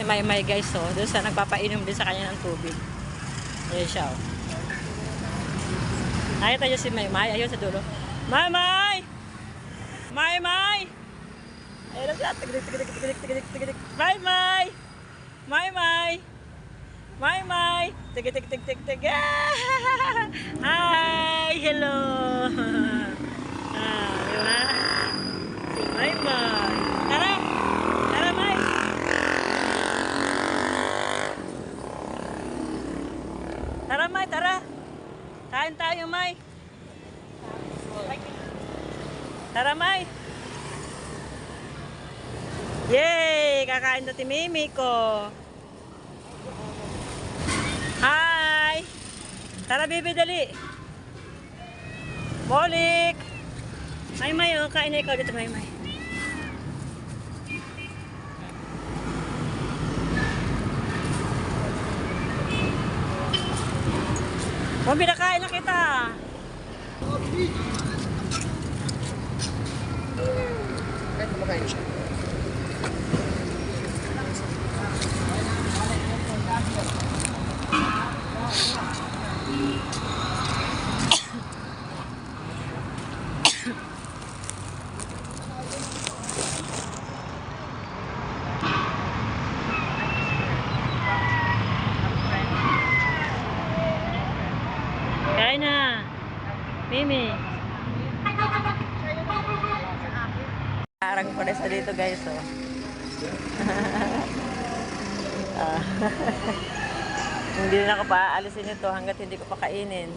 Si Maymay guys, so, doon sa nagpapainom din sa kanya ng tubig. Ayan siya, oh. Nakita niyo si Maymay, ayun sa dulo. Maymay! Maymay! Ayun siya, tigidik, tigidik, tigidik, tigidik, tigidik. Maymay! Maymay! Maymay! Tigidik, tigidik, tigidik. Hi! Hello! Ah, di ba? Si Maymay. Tara! Tara, May! Tara, May, tara. Kain tayo, May. Tara, May. Yay! Kakain na ti Mimi ko. Hi! Tara, Bibi, dali. Bolik! May may, oh. Kain na ikaw dito, may may. Oh, binakain na kita. Kain na. Mimi. Parang sa dito guys, oh. Ah. hindi na ako paaalisin ito hanggat hindi ko pa kainin.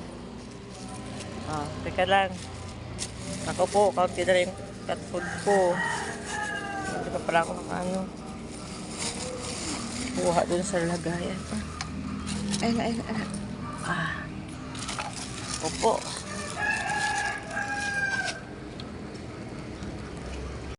Oh, teka lang. Ako po, kaunti na rin yung cat food ko. Hindi pa pala ako ano. Buha dun sa lagayan. Ay, ay, ay, ay. Ah. Opo.